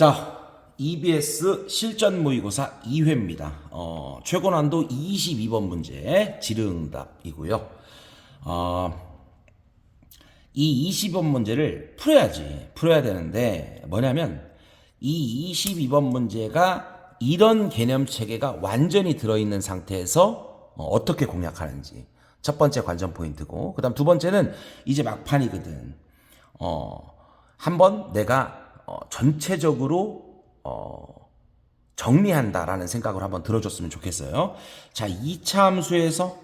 자, EBS 실전 모의고사 2회입니다. 어, 최고 난도 22번 문제 지름응답이고요. 어, 이 20번 문제를 풀어야지. 풀어야 되는데 뭐냐면 이 22번 문제가 이런 개념 체계가 완전히 들어있는 상태에서 어, 어떻게 공략하는지 첫 번째 관전 포인트고 그다음 두 번째는 이제 막판이거든. 어, 한 번 내가 어, 전체적으로 어, 정리한다라는 생각을 한번 들어줬으면 좋겠어요. 자, 2차 함수에서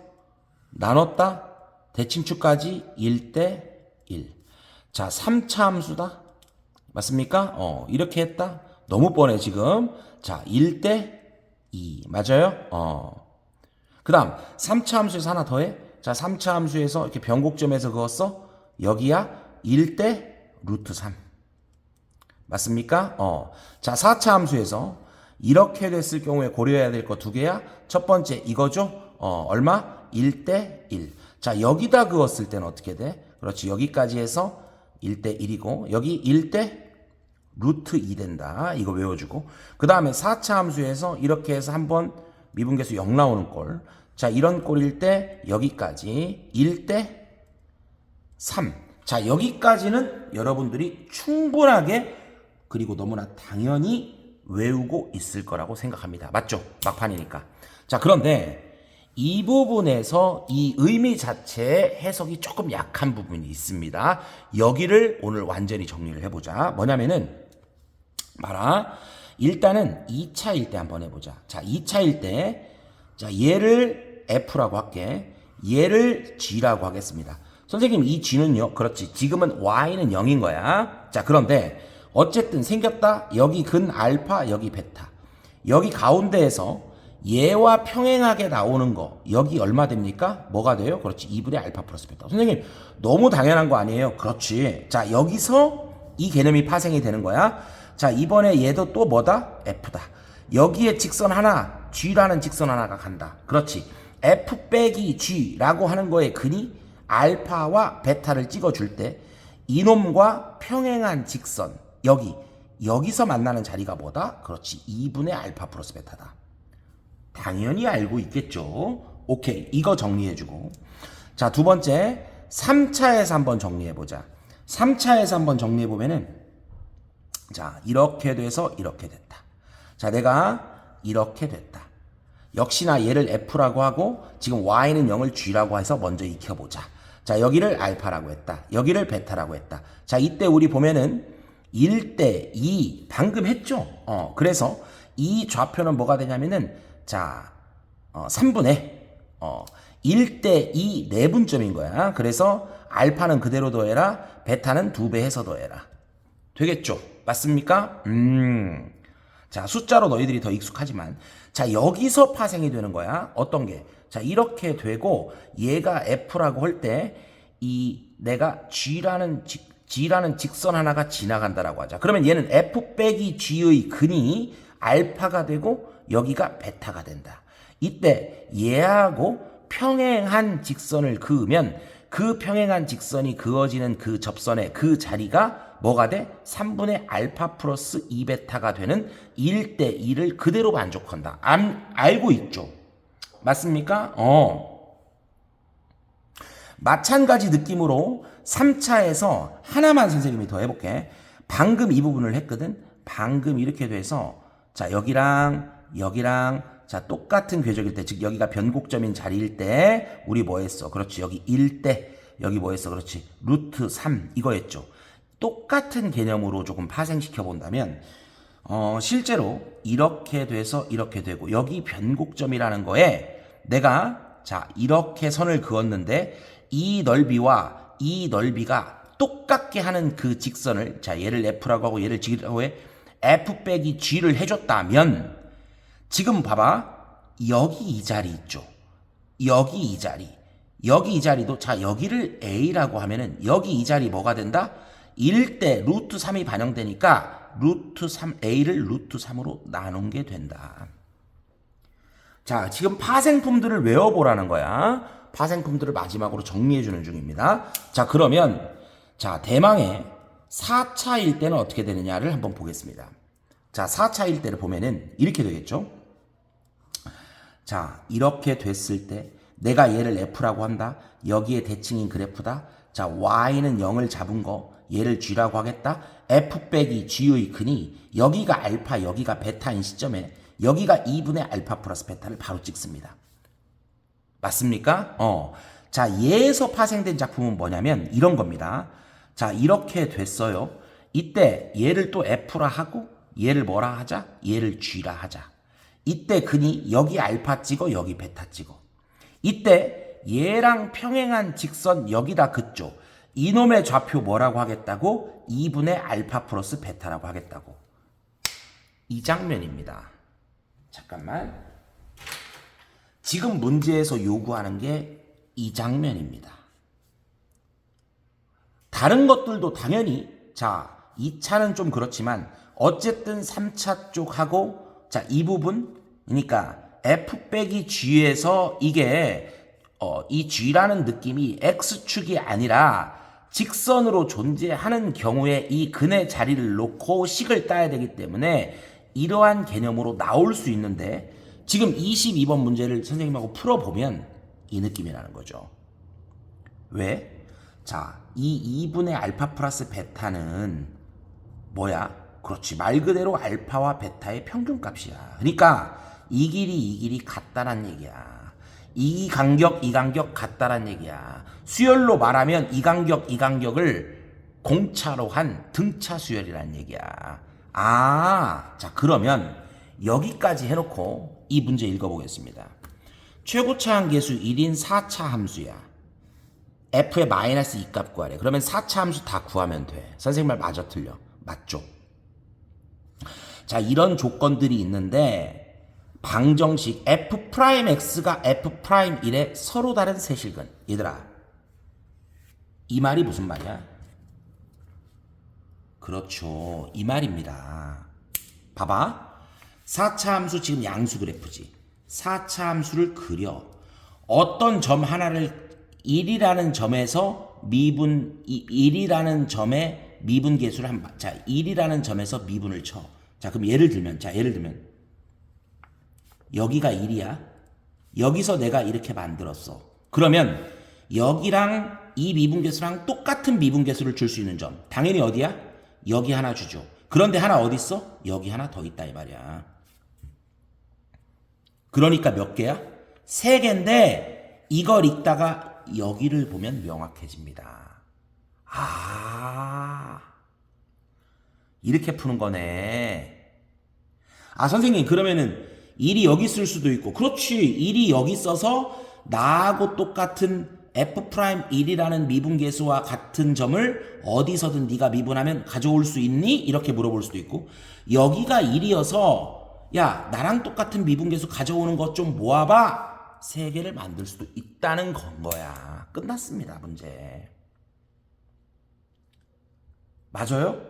나눴다 대칭축까지 1대 1. 자, 3차 함수다. 맞습니까? 어, 이렇게 했다. 너무 뻔해 지금. 자, 1대 2. 맞아요? 어. 그다음 3차 함수에서 하나 더 해. 자, 3차 함수에서 이렇게 변곡점에서 그었어. 여기야 1대 루트 3. 맞습니까? 어. 자, 4차 함수에서 이렇게 됐을 경우에 고려해야 될 거 두 개야. 첫 번째 이거죠? 어, 얼마? 1대 1. 자, 여기다 그었을 때는 어떻게 돼? 그렇지. 여기까지 해서 1대 1이고 여기 1대 루트 2 된다. 이거 외워주고. 그 다음에 4차 함수에서 이렇게 해서 한번 미분계수 0 나오는 꼴. 자, 이런 꼴일 때 여기까지 1대 3. 자, 여기까지는 여러분들이 충분하게 그리고 너무나 당연히 외우고 있을 거라고 생각합니다. 맞죠? 막판이니까. 자, 그런데 이 부분에서 이 의미 자체의 해석이 조금 약한 부분이 있습니다. 여기를 오늘 완전히 정리를 해보자. 뭐냐면은, 봐라. 일단은 2차일 때 한번 해보자. 자, 2차일 때, 자, 얘를 F라고 할게. 얘를 G라고 하겠습니다. 선생님, 이 G는요? 그렇지. 지금은 Y는 0인 거야. 자, 그런데, 어쨌든 생겼다. 여기 근 알파, 여기 베타. 여기 가운데에서 얘와 평행하게 나오는 거 여기 얼마 됩니까? 뭐가 돼요? 그렇지 2분의 알파 플러스 베타 선생님 너무 당연한 거 아니에요? 그렇지 자 여기서 이 개념이 파생이 되는 거야 자 이번에 얘도 또 뭐다? F다 여기에 직선 하나 G라는 직선 하나가 간다 그렇지 F 빼기 G라고 하는 거에 근이 알파와 베타를 찍어줄 때 이놈과 평행한 직선 여기 여기서 만나는 자리가 뭐다? 그렇지 2분의 알파 플러스 베타다 당연히 알고 있겠죠. 오케이. 이거 정리해주고. 자, 두 번째. 3차에서 한번 정리해보자. 3차에서 한번 정리해보면은, 자, 이렇게 돼서 이렇게 됐다. 자, 내가 이렇게 됐다. 역시나 얘를 F라고 하고, 지금 Y는 0을 G라고 해서 먼저 익혀보자. 자, 여기를 알파라고 했다. 여기를 베타라고 했다. 자, 이때 우리 보면은 1대 2 방금 했죠? 어, 그래서 이 좌표는 뭐가 되냐면은 자, 어, 3분의 어, 1대 2 내분점인 거야. 그래서 알파는 그대로 더해라. 베타는 두배 해서 더해라. 되겠죠? 맞습니까? 음. 자, 숫자로 너희들이 더 익숙하지만 자, 여기서 파생이 되는 거야. 어떤 게? 자, 이렇게 되고 얘가 F라고 할 때 이 내가 G라는 직, G라는 직선 하나가 지나간다라고 하자. 그러면 얘는 F 빼기 G의 근이 알파가 되고 여기가 베타가 된다. 이때 얘하고 평행한 직선을 그으면 그 평행한 직선이 그어지는 그 접선의 그 자리가 뭐가 돼? 3분의 알파 플러스 2베타가 되는 1대 2를 그대로 만족한다. 안, 알고 있죠? 맞습니까? 어. 마찬가지 느낌으로 3차에서 하나만 선생님이 더 해볼게. 방금 이 부분을 했거든? 방금 이렇게 돼서 자, 여기랑 여기랑 자, 똑같은 궤적일 때, 즉 여기가 변곡점인 자리일 때 우리 뭐 했어? 그렇지. 여기 1대 여기 뭐 했어? 그렇지. 루트 3 이거 했죠. 똑같은 개념으로 조금 파생시켜 본다면 어, 실제로 이렇게 돼서 이렇게 되고 여기 변곡점이라는 거에 내가 자, 이렇게 선을 그었는데 이 넓이와 이 넓이가 똑같게 하는 그 직선을 자, 얘를 F라고 하고 얘를 G라고 해. F 빼기 G를 해줬다면 지금 봐봐. 여기 이 자리 있죠? 여기 이 자리. 여기 이 자리도 자 여기를 A라고 하면은 여기 이 자리 뭐가 된다? 1대 루트 3이 반영되니까 루트 3 A를 루트 3으로 나눈 게 된다 자 지금 파생품들을 외워보라는 거야 파생품들을 마지막으로 정리해주는 중입니다 자 그러면 자 대망의 4차일 때는 어떻게 되느냐를 한번 보겠습니다. 자, 4차일 때를 보면은 이렇게 되겠죠? 자, 이렇게 됐을 때 내가 얘를 F라고 한다. 여기에 대칭인 그래프다. 자, Y는 0을 잡은 거 얘를 G라고 하겠다. F 빼기 G의 근이 여기가 알파, 여기가 베타인 시점에 여기가 2분의 알파 플러스 베타를 바로 찍습니다. 맞습니까? 어. 자, 얘에서 파생된 작품은 뭐냐면 이런 겁니다. 자, 이렇게 됐어요. 이때 얘를 또 F라 하고 얘를 뭐라 하자? 얘를 G라 하자. 이때 근이 여기 알파 찍어 여기 베타 찍어. 이때 얘랑 평행한 직선 여기다 그쪽. 이놈의 좌표 뭐라고 하겠다고? 2분의 알파 플러스 베타라고 하겠다고. 이 장면입니다. 잠깐만. 지금 문제에서 요구하는 게 이 장면입니다. 다른 것들도 당연히 자, 2차는 좀 그렇지만 어쨌든 3차 쪽하고 자, 이 부분 그러니까 F 빼기 G에서 이게 어, 이 G라는 느낌이 X축이 아니라 직선으로 존재하는 경우에 이 근의 자리를 놓고 식을 따야 되기 때문에 이러한 개념으로 나올 수 있는데 지금 22번 문제를 선생님하고 풀어보면 이 느낌이라는 거죠. 왜? 자, 이 2분의 알파 플러스 베타는 뭐야? 그렇지. 말 그대로 알파와 베타의 평균 값이야. 그러니까 이 길이 이 길이 같다란 얘기야. 이 간격 이 간격 같다란 얘기야. 수열로 말하면 이 간격 이 간격을 공차로 한 등차 수열이란 얘기야. 아, 자 그러면 여기까지 해놓고 이 문제 읽어보겠습니다. 최고차항 계수 1인 4차 함수야. f의 마이너스 2 값 구하래. 그러면 4차 함수 다 구하면 돼. 선생님 말 맞아 틀려. 맞죠? 자, 이런 조건들이 있는데 방정식 f 프라임 x가 f 프라임 1의 서로 다른 세실근. 얘들아. 이 말이 무슨 말이야? 그렇죠. 이 말입니다. 봐봐. 4차 함수 지금 양수 그래프지. 4차 함수를 그려. 어떤 점 하나를 1이라는 점에서 미분 1이라는 점에 미분 계수를 한 자, 1이라는 점에서 미분을 쳐. 자, 그럼 예를 들면 자, 예를 들면 여기가 1이야. 여기서 내가 이렇게 만들었어. 그러면 여기랑 이 미분 계수랑 똑같은 미분 계수를 줄 수 있는 점. 당연히 어디야? 여기 하나 주죠. 그런데 하나 어디 있어? 여기 하나 더 있다 이 말이야. 그러니까 몇 개야? 세 개인데 이걸 읽다가 여기를 보면 명확해집니다. 아, 이렇게 푸는 거네. 아, 선생님, 그러면은 1이 여기 쓸 수도 있고, 그렇지. 1이 여기 써서 나하고 똑같은 f 프라임 1이라는 미분계수와 같은 점을 어디서든 네가 미분하면 가져올 수 있니? 이렇게 물어볼 수도 있고, 여기가 1이어서 야, 나랑 똑같은 미분계수 가져오는 것 좀 모아봐. 세 개를 만들 수도 있다는 건 거야. 끝났습니다, 문제. 맞아요?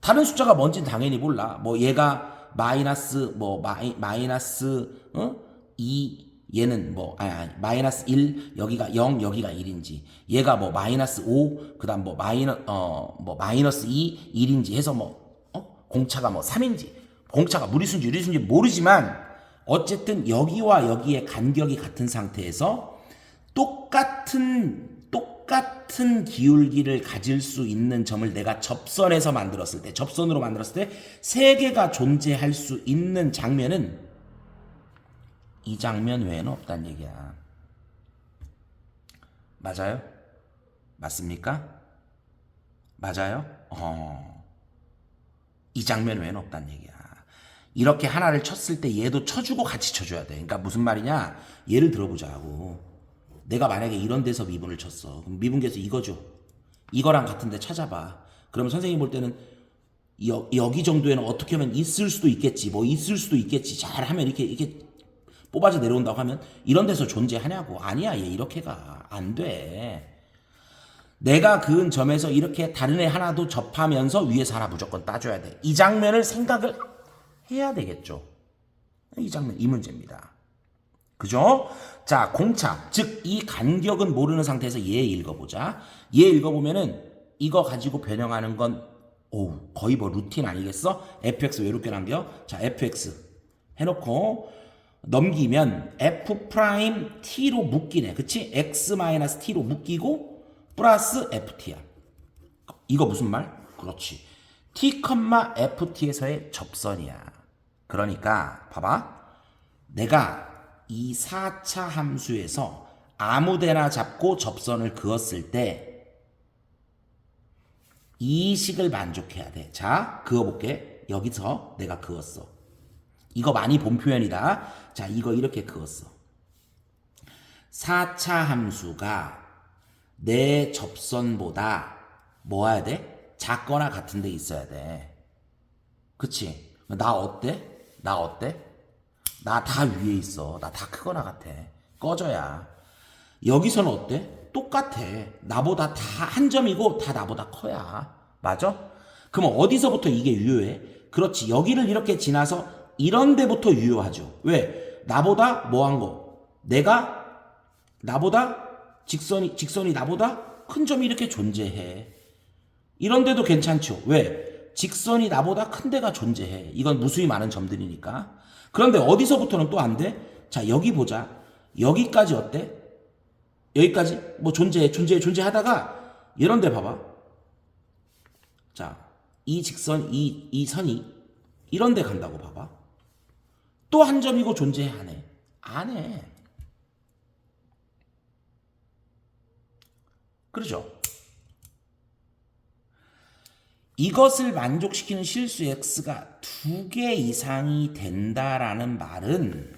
다른 숫자가 뭔지는 당연히 몰라. 뭐 얘가 마이너스 뭐 마이, 마이너스 어? 2 얘는 뭐 아니, 아니 마이너스 1 여기가 0 여기가 1인지 얘가 뭐 마이너스 5 그다음 뭐 마이너 어뭐 마이너스 2 1인지 해서 뭐 어? 공차가 뭐 3인지 공차가 무리수인지 유리수인지 모르지만 어쨌든 여기와 여기의 간격이 같은 상태에서 똑같은 똑같은 기울기를 가질 수 있는 점을 내가 접선에서 만들었을 때 접선으로 만들었을 때 세 개가 존재할 수 있는 장면은 이 장면 외에는 없단 얘기야. 맞아요? 맞습니까? 맞아요? 어. 이 장면 외에는 없단 얘기야. 이렇게 하나를 쳤을 때 얘도 쳐주고 같이 쳐줘야 돼. 그러니까 무슨 말이냐? 예를 들어보자고. 내가 만약에 이런 데서 미분을 쳤어. 그럼 미분계수 이거죠. 이거랑 같은데 찾아봐. 그러면 선생님 볼 때는 여, 여기 정도에는 어떻게 하면 있을 수도 있겠지. 뭐 있을 수도 있겠지. 잘 하면 이렇게 이렇게 뽑아져 내려온다고 하면 이런 데서 존재하냐고. 아니야. 얘 이렇게 가 안 돼. 내가 그은 점에서 이렇게 다른 애 하나도 접하면서 위에서 하나 무조건 따줘야 돼. 이 장면을 생각을 해야 되겠죠. 이 장면, 이 문제입니다. 그죠? 자, 공차. 즉, 이 간격은 모르는 상태에서 얘 읽어보자. 얘 읽어보면은 이거 가지고 변형하는 건 오, 거의 뭐 루틴 아니겠어? fx 외롭게 남겨. 자, fx 해놓고 넘기면 f 프라임 t로 묶이네. 그치? x 마이너스 t로 묶이고 플러스 ft야. 이거 무슨 말? 그렇지. t, ft에서의 접선이야. 그러니까 봐봐. 내가 이 4차 함수에서 아무데나 잡고 접선을 그었을 때 이 식을 만족해야 돼. 자, 그어볼게. 여기서 내가 그었어. 이거 많이 본 표현이다. 자, 이거 이렇게 그었어. 4차 함수가 내 접선보다 뭐 해야 돼? 작거나 같은 데 있어야 돼. 그치? 나 어때? 나 어때? 나 다 위에 있어. 나 다 크거나 같아. 꺼져야. 여기서는 어때? 똑같아. 나보다 다 한 점이고 다 나보다 커야. 맞아? 그럼 어디서부터 이게 유효해? 그렇지. 여기를 이렇게 지나서 이런 데부터 유효하죠. 왜? 나보다 뭐한 거? 내가 나보다 직선이 직선이 나보다 큰 점이 이렇게 존재해. 이런 데도 괜찮죠. 왜? 직선이 나보다 큰 데가 존재해. 이건 무수히 많은 점들이니까. 그런데 어디서부터는 또 안 돼? 자, 여기 보자. 여기까지 어때? 여기까지 뭐 존재해, 존재해, 존재하다가 이런 데 봐봐. 자, 이 직선, 이, 이 선이 이런 데 간다고 봐봐. 또 한 점이고 존재해, 안 해? 안 해. 그러죠? 이것을 만족시키는 실수 x가 두 개 이상이 된다라는 말은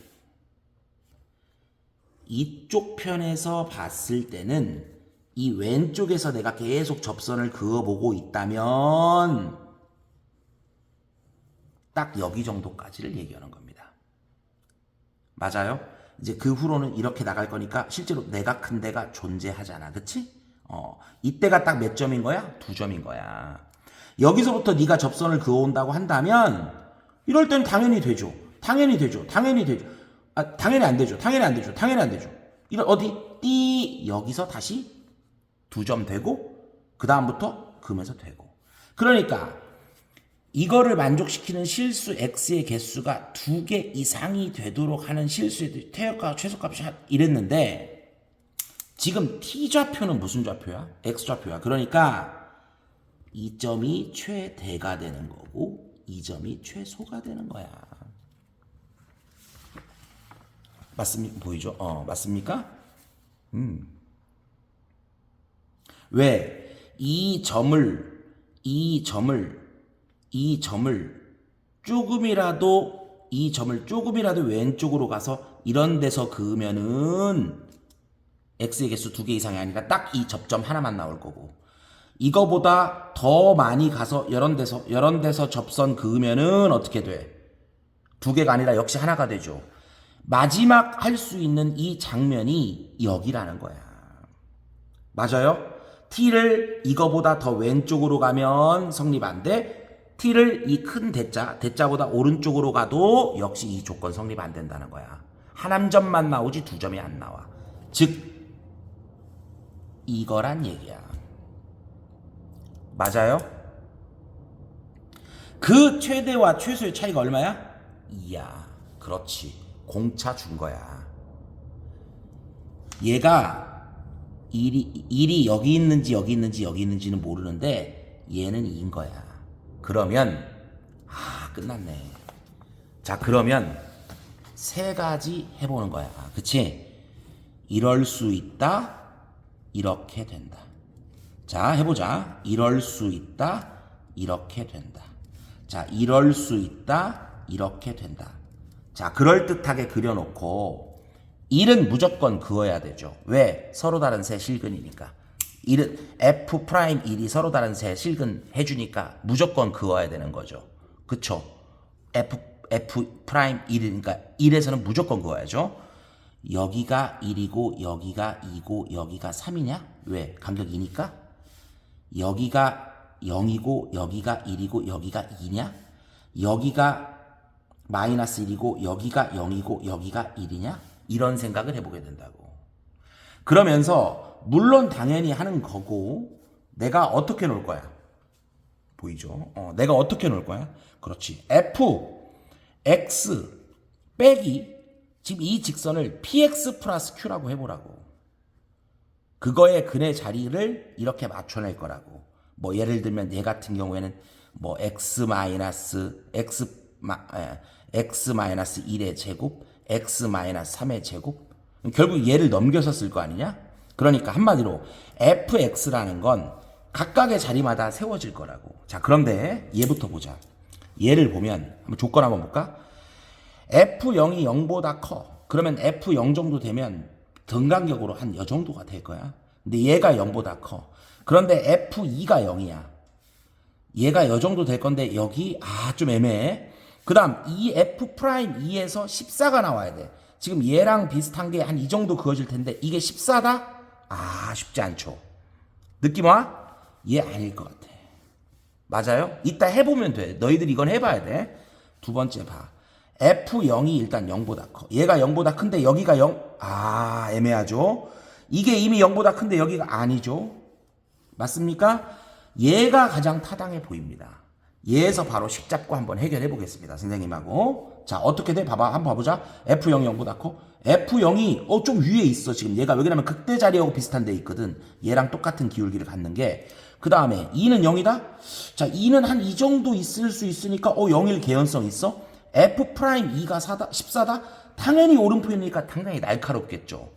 이쪽 편에서 봤을 때는 이 왼쪽에서 내가 계속 접선을 그어보고 있다면 딱 여기 정도까지를 얘기하는 겁니다. 맞아요? 이제 그 후로는 이렇게 나갈 거니까 실제로 내가 큰 데가 존재하잖아. 그치? 어, 이때가 딱 몇 점인 거야? 두 점인 거야. 여기서부터 네가 접선을 그어온다고 한다면 이럴 땐 당연히 되죠. 당연히 되죠. 당연히 되죠. 아, 당연히 안 되죠. 당연히 안 되죠. 당연히 안 되죠. 이런 어디 띠 여기서 다시 두 점 되고 그 다음부터 금에서 되고. 그러니까 이거를 만족시키는 실수 x의 개수가 두 개 이상이 되도록 하는 실수의 태역과 최소값이 한- 이랬는데 지금 t 좌표는 무슨 좌표야? x 좌표야. 그러니까 이 점이 최대가 되는 거고 이 점이 최소가 되는 거야. 맞습니까? 보이죠? 어, 맞습니까? 음. 왜 이 점을 이 점을 이 점을 조금이라도 이 점을 조금이라도 왼쪽으로 가서 이런 데서 그으면은 x의 개수 두 개 이상이 아니라 딱 이 접점 하나만 나올 거고 이거보다 더 많이 가서 이런 데서 이런 데서 접선 그으면은 어떻게 돼? 두 개가 아니라 역시 하나가 되죠. 마지막 할 수 있는 이 장면이 여기라는 거야. 맞아요? t를 이거보다 더 왼쪽으로 가면 성립 안 돼. T를 이 큰 대자, 대자보다 오른쪽으로 가도 역시 이 조건 성립 안 된다는 거야. 한한 점만 나오지 두 점이 안 나와. 즉 이거란 얘기야. 맞아요? 그 최대와 최소의 차이가 얼마야? 2야. 그렇지. 공차 준 거야. 얘가 일이, 일이 여기 있는지 여기 있는지 여기 있는지는 모르는데 얘는 2인 거야. 그러면 아 끝났네. 자 그러면 세 가지 해보는 거야. 그치? 이럴 수 있다. 이렇게 된다. 자 해보자. 이럴 수 있다. 이렇게 된다. 자 이럴 수 있다. 이렇게 된다. 자 그럴듯하게 그려놓고 1은 무조건 그어야 되죠. 왜? 서로 다른 세 실근이니까. 1은 F 프라임 1이 서로 다른 세 실근 해 주니까 무조건 그어야 되는 거죠. 그쵸? F, F 프라임 1이니까 1에서는 무조건 그어야죠. 여기가 1이고 여기가 2고 여기가 3이냐? 왜? 간격 2니까? 여기가 0이고 여기가 1이고 여기가 2냐? 여기가 마이너스 1이고 여기가 0이고 여기가 1이냐? 이런 생각을 해보게 된다고. 그러면서 물론 당연히 하는 거고 내가 어떻게 놓을 거야? 보이죠? 어, 내가 어떻게 놓을 거야? 그렇지. f x 빼기 지금 이 직선을 px 플러스 q라고 해보라고. 그거의 근의 자리를 이렇게 맞춰낼 거라고. 뭐 예를 들면 얘 같은 경우에는 뭐 x 마이너스 x 마 에, x 마이너스 1의 제곱, x 마이너스 3의 제곱. 결국 얘를 넘겨서 쓸 거 아니냐? 그러니까 한마디로 fx라는 건 각각의 자리마다 세워질 거라고. 자, 그런데 얘부터 보자. 얘를 보면 한번 조건 한번 볼까? F0이 0보다 커. 그러면 F0 정도 되면 등간격으로 한 여 정도가 될 거야. 근데 얘가 0보다 커. 그런데 F2가 0이야. 얘가 여 정도 될 건데 여기 아 좀 애매해. 그다음 이 F 프라임 2에서 14가 나와야 돼. 지금 얘랑 비슷한 게 한 이 정도 그어질 텐데 이게 14다? 아 쉽지 않죠. 느낌 와? 얘 아닐 것 같아. 맞아요? 이따 해보면 돼. 너희들 이건 해봐야 돼. 두 번째 봐. F0이 일단 0보다 커. 얘가 0보다 큰데 여기가 0. 아, 애매하죠? 이게 이미 0보다 큰데 여기가 아니죠? 맞습니까? 얘가 가장 타당해 보입니다. 얘에서 바로 식 잡고 한번 해결해 보겠습니다. 선생님하고. 자, 어떻게 돼? 봐봐. 한번 봐보자. F0이 0보다 커. F0이 어, 좀 위에 있어. 지금 얘가 왜냐면 극대 자리하고 비슷한 데 있거든. 얘랑 똑같은 기울기를 갖는 게. 그 다음에 2는 0이다? 자, 2는 한 이 정도 있을 수 있으니까 어, 0일 개연성 있어? F 프라임 2가 4다, 14다? 당연히 오른편이니까 당연히 날카롭겠죠.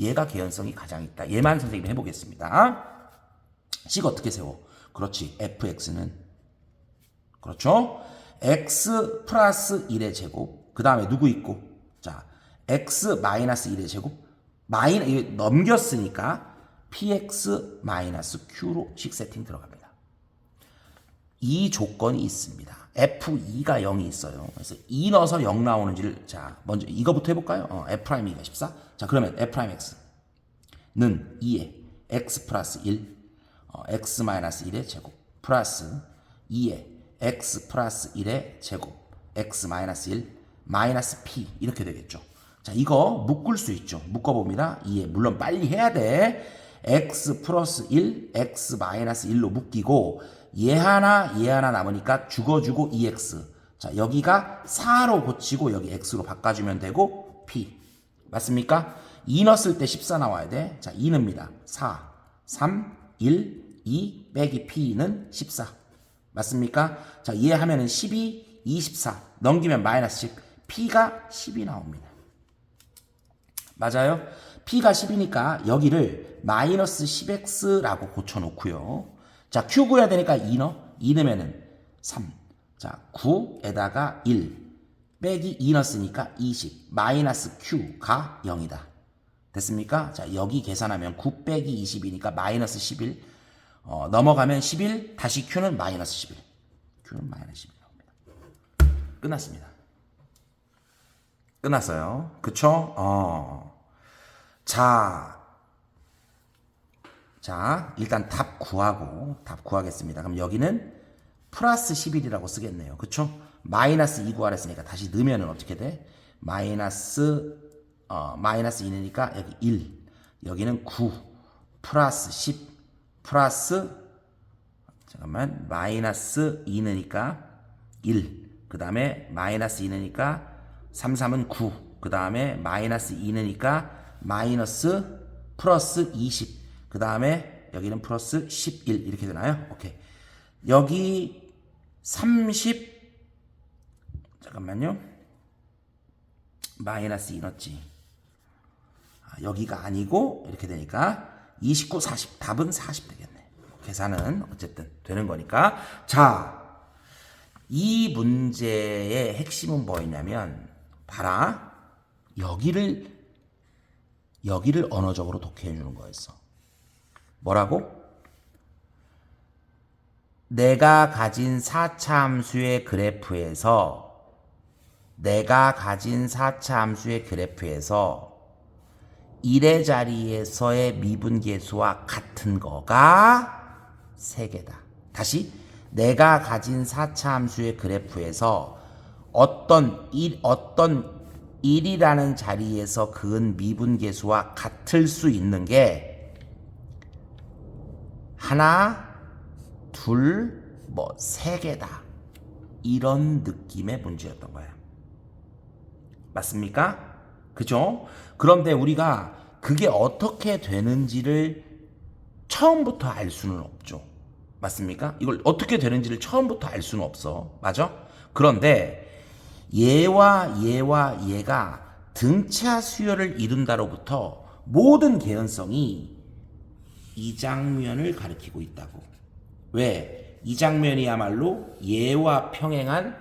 얘가 개연성이 가장 있다. 얘만 선생님이 해보겠습니다. 식 어떻게 세워? 그렇지. fx는 그렇죠? X 플러스 1의 제곱. 그 다음에 누구 있고? 자, x 마이너스 1의 제곱. 마이너 이거 넘겼으니까 px 마이너스 q로 식 세팅 들어갑니다. 이 조건이 있습니다. F2가 0이 있어요. 그래서 2 넣어서 0 나오는지를 자 먼저 이거부터 해볼까요? 어, F 프라임 2가 14. 자 그러면 F 프라임 x는 2에 x 플러스 1, 어, x 마이너스 1의 제곱 플러스 2에 x 플러스 1의 제곱 x 마이너스 1 마이너스 p 이렇게 되겠죠. 자 이거 묶을 수 있죠. 묶어봅니다. 2에 물론 빨리 해야 돼. x 플러스 1, x 마이너스 1로 묶이고 얘 하나 얘 하나 남으니까 죽어주고 2x 자 여기가 4로 고치고 여기 x로 바꿔주면 되고 p 맞습니까? 2 넣었을 때 14 나와야 돼. 자 2는입니다. 4, 3, 1, 2 빼기 p는 14 맞습니까? 자 이해하면 은 12, 24 넘기면 마이너스 10 p가 10이 나옵니다. 맞아요? p가 10이니까 여기를 마이너스 10x라고 고쳐놓고요. 자, q 구해야 되니까 2 넣어. 2 넣으면은 3. 자, 9에다가 1. 빼기 2 넣었으니까 20. 마이너스 q가 0이다. 됐습니까? 자, 여기 계산하면 9 빼기 20이니까 마이너스 11. 어, 넘어가면 11. 다시 q는 마이너스 11. q는 마이너스 11 나옵니다. 끝났습니다. 끝났어요. 그쵸? 어. 자, 자, 일단 답 구하고, 답 구하겠습니다. 그럼 여기는 플러스 11이라고 쓰겠네요. 그쵸? 마이너스 2 구하랬으니까 다시 넣으면 어떻게 돼? 마이너스, 어, 마이너스 2니까 여기 1. 여기는 9. 플러스 10. 플러스, 잠깐만, 마이너스 2느니까 1. 그 다음에 마이너스 2느니까 3, 3은 9. 그 다음에 마이너스 2느니까 마이너스 플러스 20. 그 다음에 여기는 플러스 11 이렇게 되나요? 오케이. 여기 30 잠깐만요. 마이너스 2 넣었지. 아, 여기가 아니고 이렇게 되니까 29, 40 답은 40 되겠네. 계산은 어쨌든 되는 거니까 자. 이 문제의 핵심은 뭐였냐면 봐라. 여기를 여기를 언어적으로 독해해 주는 거였어. 뭐라고? 내가 가진 4차 함수의 그래프에서 내가 가진 4차 함수의 그래프에서 1의 자리에서의 미분계수와 같은 거가 3개다. 다시 내가 가진 4차 함수의 그래프에서 어떤 1, 어떤 1이라는 자리에서 그은 미분계수와 같을 수 있는 게 하나, 둘, 뭐 세 개다. 이런 느낌의 문제였던 거예요. 맞습니까? 그죠? 그런데 우리가 그게 어떻게 되는지를 처음부터 알 수는 없죠. 맞습니까? 이걸 어떻게 되는지를 처음부터 알 수는 없어. 맞아? 그런데 얘와 얘와 얘가 등차 수열을 이룬다로부터 모든 개연성이 이 장면을 가리키고 있다고. 왜? 이 장면이야말로 얘와 평행한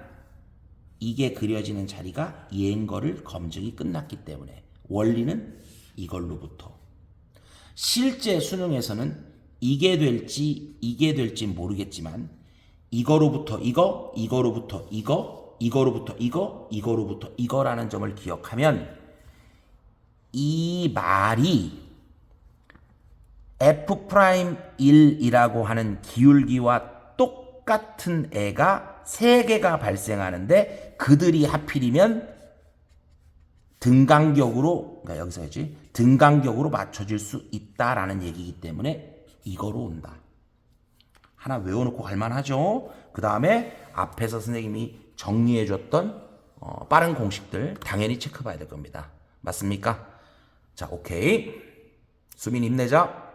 이게 그려지는 자리가 얘인 거를 검증이 끝났기 때문에 원리는 이걸로부터. 실제 수능에서는 이게 될지 이게 될지 모르겠지만 이거로부터 이거 이거로부터 이거 이거로부터 이거 이거로부터 이거라는 점을 기억하면 이 말이 F'1이라고 하는 기울기와 똑같은 애가 세 개가 발생하는데 그들이 하필이면 등간격으로 그러니까 여기서 해지 등간격으로 맞춰질 수 있다라는 얘기이기 때문에 이거로 온다. 하나 외워놓고 갈만하죠. 그 다음에 앞에서 선생님이 정리해줬던 어, 빠른 공식들 당연히 체크봐야 될 겁니다. 맞습니까? 자, 오케이. 수민 힘내자.